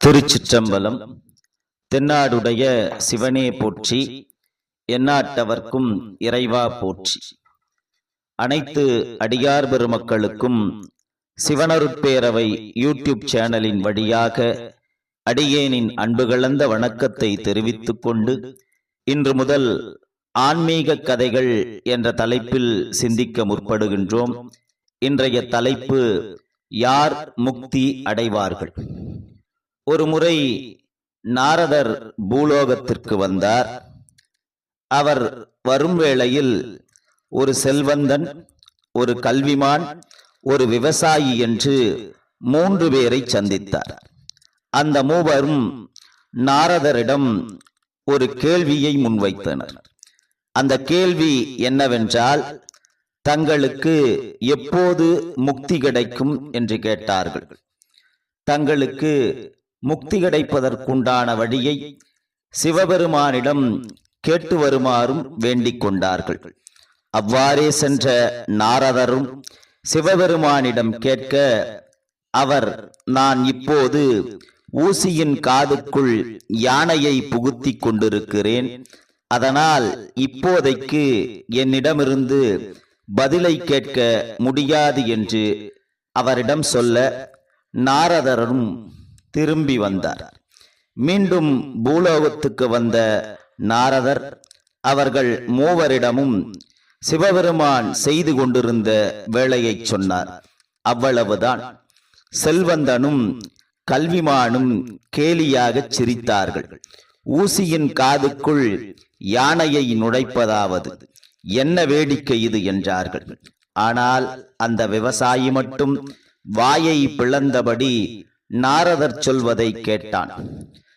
திருச்சிற்றம்பலம் தென்னாடுடைய சிவனே போற்றி எந்நாட்டவர்க்கும் இறைவா போற்றி. அனைத்து அடியார் பெருமக்களுக்கும் சிவனருட்பேரவை யூடியூப் சேனலின் வழியாக அடியேனின் அன்பு கலந்த வணக்கத்தை தெரிவித்துக் கொண்டு இன்று முதல் ஆன்மீக கதைகள் என்ற தலைப்பில் சிந்திக்க முற்படுகின்றோம். இன்றைய தலைப்பு யார் முக்தி அடைவார்கள்? ஒரு முறை நாரதர் பூலோகத்திற்கு வந்தார். அவர் வரும் வேளையில் ஒரு செல்வந்தன் ஒரு கல்விமான் ஒரு விவசாயி என்று மூன்று பேரை சந்தித்தார். அந்த மூவரும் நாரதரிடம் ஒரு கேள்வியை முன்வைத்தனர். அந்த கேள்வி என்னவென்றால் தங்களுக்கு எப்போது முக்தி கிடைக்கும் என்று கேட்டார்கள். தங்களுக்கு முக்தி கிடைப்பதற்குண்டான வழியை சிவபெருமானிடம் கேட்டு வருமாறும் வேண்டிக் கொண்டார்கள். அவ்வாறே சென்ற நாரதரும் சிவபெருமானிடம் கேட்க அவர் நான் இப்போது ஊசியின் காதுக்குள் யானையை புகுத்திக் கொண்டிருக்கிறேன். அதனால் இப்போதைக்கு என்னிடமிருந்து பதிலை கேட்க முடியாது என்று அவரிடம் சொல்ல நாரதரும் திரும்பி வந்தார். மீண்டும் பூலோகத்துக்கு வந்த நாரதர் அவர்கள் மூவரிடமும் சிவபெருமான் செய்து கொண்டிருந்த வேலையை சொன்னார். அவ்வளவுதான். செல்வந்தனும் கல்விமானும் கேலியாகச் சிரித்தார்கள். ஊசியின் காதுக்குள் யானையை நுழைப்பதாவது என்ன வேடிக்கை இது என்றார்கள். ஆனால் அந்த விவசாயி மட்டும் வாயை பிளந்தபடி நாரதர் சொல்வதை கேட்டான்.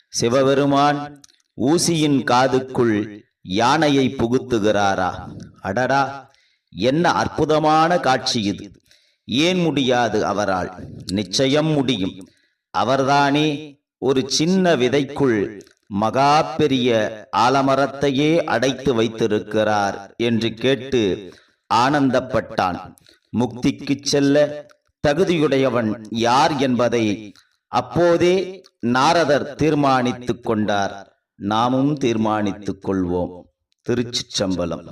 சிவபெருமான் ஊசியின் காதுக்குள் யானையை புகுத்துகிறாரா? அடடா என்ன அற்புதமான காட்சி இது. ஏன் முடியாது அவரால்? நிச்சயம் முடியும். அவர்தானே ஒரு சின்ன விதைக்குள் மகா பெரிய ஆலமரத்தையே அடைத்து வைத்திருக்கிறார் என்று கேட்டு ஆனந்தப்பட்டான். முக்திக்கு செல்ல தகுதியுடையவன் யார் என்பதை அப்போதே நாரதர் தீர்மானித்துக் கொண்டார். நாமும் தீர்மானித்துக் கொள்வோம். சம்பளம்